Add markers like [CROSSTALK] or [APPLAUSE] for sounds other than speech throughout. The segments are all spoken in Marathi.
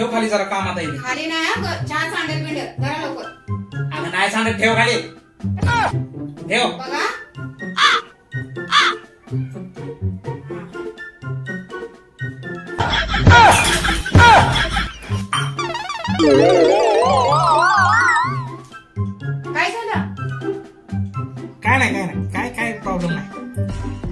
ठेव खाली जरा काम आता येईल खाली नाही हं, ग- चहा सांडेल बिंडेल जरा लवकर. अगं नाही सांगत ठेव खाली. ठेव. बघा. काय झालं? काय नाही काय नाही. काय काय प्रॉब्लेम नाही.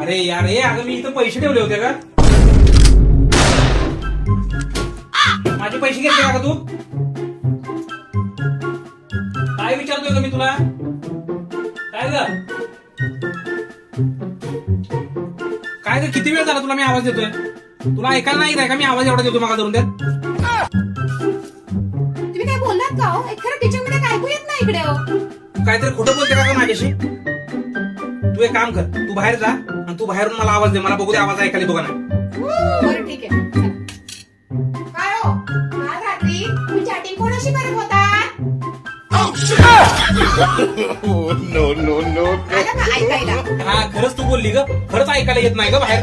अरे यार हे अगं मी इथं पैसे ठेवले होते का? माझे पैसे घेतले का तू? काय विचारतोय का मी तुला? काय ग? काय ग किती वेळ झाला तुला मी आवाज देतोय? तुला ऐकायला नाही का? मी आवाज एवढा देतो मागा धरून देत तुम्ही काय बोललात का हो? खरं मध्ये काय ऐकू येत नाही इकडे हो. काहीतरी खोटं बोलते का माझ्याशी? तू एक काम कर तू बाहेर जा आणि तू बाहेरून मला आवाज दे मला बघू दे आवाज ऐकायला दोघा नाही बरं ठीक आहे. चला. काय हो? काल रात्री तुम्ही चॅटिंग कोणाशी करत होता? [LAUGHS] Oh, no, no, no. आलं का ऐकायला. हा खरंच तू बोलली ग. खरंच ऐकायला येत नाही ग बाहेर.